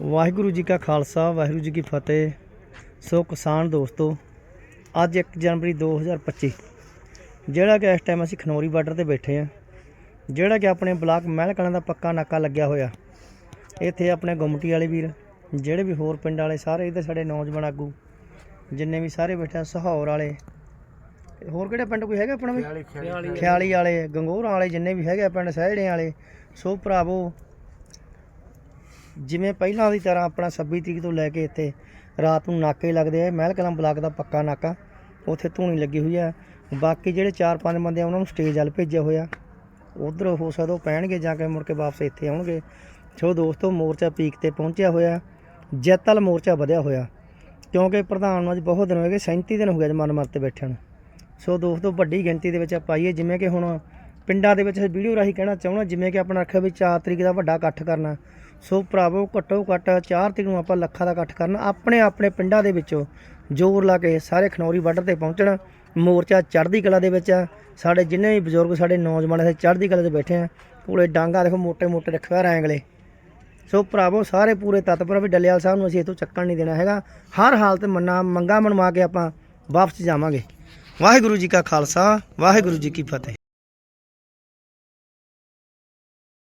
ਵਾਹਿਗੁਰੂ ਜੀ ਕਾ ਖਾਲਸਾ ਵਾਹਿਗੁਰੂ ਜੀ ਕੀ ਫਤਿਹ। ਸੋ ਕਿਸਾਨ ਦੋਸਤੋ ਅੱਜ 1 ਜਨਵਰੀ 2025 ਜਿਹੜਾ ਕਿ ਇਸ ਟਾਈਮ ਅਸੀਂ ਖਨੌਰੀ ਬਾਰਡਰ ਤੇ ਬੈਠੇ ਆ ਜਿਹੜਾ ਕਿ ਆਪਣੇ ਬਲਾਕ ਮਹਿਲ ਕਲਾਂ ਦਾ ਪੱਕਾ ਨਾਕਾ ਲੱਗਿਆ ਹੋਇਆ। ਇੱਥੇ ਆਪਣੇ ਗੁੰਮਟੀ ਵਾਲੇ ਵੀਰ ਜਿਹੜੇ ਵੀ ਹੋਰ ਪਿੰਡ ਵਾਲੇ ਸਾਰੇ ਇੱਧਰ ਸਾਡੇ ਨੌਜਵਾਨ ਆਗੂ ਜਿੰਨੇ ਵੀ ਸਾਰੇ ਬੈਠੇ ਸਹੌਰ ਵਾਲੇ। ਹੋਰ ਕਿਹੜੇ ਪਿੰਡ ਕੋਈ ਹੈਗਾ ਆਪਣਾ ਵੀ? ਖਿਆਲੀ ਵਾਲੇ ਗੰਗੋਰਾਂ ਵਾਲੇ ਜਿੰਨੇ ਵੀ ਹੈਗੇ ਪਿੰਡ ਸਹਿੜੇ ਵਾਲੇ ਸੋ ਭਰਾਵੋ ਜਿਵੇਂ ਪਹਿਲਾਂ ਦੀ ਤਰ੍ਹਾਂ ਆਪਣਾ 26 ਤਰੀਕ ਤੋਂ ਲੈ ਕੇ ਇੱਥੇ ਰਾਤ ਨੂੰ ਨਾਕੇ ਲੱਗਦੇ ਆ ਮਹਿਲ ਕਲਮ ਬਲਾਕ ਦਾ ਪੱਕਾ ਨਾਕਾ। ਉੱਥੇ ਧੂਣੀ ਲੱਗੀ ਹੋਈ ਆ। ਬਾਕੀ ਜਿਹੜੇ 4-5 ਬੰਦੇ ਆ, ਉਹਨਾਂ ਨੂੰ ਸਟੇਜ ਵੱਲ ਭੇਜਿਆ ਹੋਇਆ। ਉਧਰ ਹੋ ਸਕਦਾ ਉਹ ਪੈਣਗੇ ਜਾਂ ਕੇ ਮੁੜ ਕੇ ਵਾਪਸ ਇੱਥੇ ਆਉਣਗੇ। ਸੋ ਦੋਸਤੋ, ਮੋਰਚਾ ਪੀਕ ਤੇ ਪਹੁੰਚਿਆ ਹੋਇਆ। ਜਿੱਤ ਮੋਰਚਾ ਵਧਿਆ ਹੋਇਆ। ਕਿਉਂਕਿ ਪ੍ਰਧਾਨ ਨੂੰ ਅੱਜ ਬਹੁਤ ਦਿਨ ਹੋ ਗਏ 37 ਦਿਨ ਹੋ ਗਏ ਅੱਜ ਮਨ ਮਰ ਤੇ ਬੈਠਿਆਂ ਨੂੰ। ਸੋ ਦੋਸਤੋ, ਵੱਡੀ ਗਿਣਤੀ ਦੇ ਵਿੱਚ ਆਪਾਂ ਆਈਏ। ਜਿਵੇਂ ਕਿ ਹੁਣ ਪਿੰਡਾਂ ਦੇ ਵਿੱਚ ਵੀਡੀਓ ਰਾਹੀਂ ਕਹਿਣਾ ਚਾਹੁੰਦਾ, ਜਿਵੇਂ ਕਿ ਆਪਣਾ ਰੱਖਿਆ ਵੀ 4 ਤਰੀਕ ਦਾ ਵੱਡਾ ਇਕੱਠ ਕਰਨਾ। ਸੋ ਭਰਾਵੋ, ਘੱਟੋ ਘੱਟ ਚਾਰ ਤਰੀਕ ਨੂੰ ਆਪਾਂ ਲੱਖਾਂ ਦਾ ਇਕੱਠ ਕਰਨ, ਆਪਣੇ ਆਪਣੇ ਪਿੰਡਾਂ ਦੇ ਵਿੱਚੋਂ ਜੋਰ ਲਾ ਕੇ ਸਾਰੇ ਖਨੌਰੀ ਬਾਰਡਰ ਤੇ ਪਹੁੰਚਣ। ਮੋਰਚਾ ਚੜ੍ਹਦੀ ਕਲਾ ਦੇ ਵਿੱਚ ਆ। ਸਾਡੇ ਜਿੰਨੇ ਵੀ ਬਜ਼ੁਰਗ, ਸਾਡੇ ਨੌਜਵਾਨ ਇੱਥੇ ਚੜ੍ਹਦੀ ਕਲਾ ਤੇ ਬੈਠੇ ਆ, ਪੂਰੇ ਡਾਂਗਾ ਦੇਖੋ, ਮੋਟੇ ਮੋਟੇ ਰੱਖਿਆ ਰੈਂਗਲੇ। ਸੋ ਭਰਾਵੋ, ਸਾਰੇ ਪੂਰੇ ਤਤਪਰ ਵੀ ਡੱਲੇਵਾਲ ਸਾਹਿਬ ਨੂੰ ਅਸੀਂ ਇਥੋਂ ਚੱਕਣ ਨਹੀਂ ਦੇਣਾ ਹੈਗਾ। ਹਰ ਹਾਲਤ ਮੰਨਾ, ਮੰਗਾ ਮਨਵਾ ਕੇ ਆਪਾਂ ਵਾਪਸ ਜਾਵਾਂਗੇ। ਵਾਹਿਗੁਰੂ ਜੀ ਕਾ ਖਾਲਸਾ, ਵਾਹਿਗੁਰੂ ਜੀ ਕੀ ਫਤਿਹ।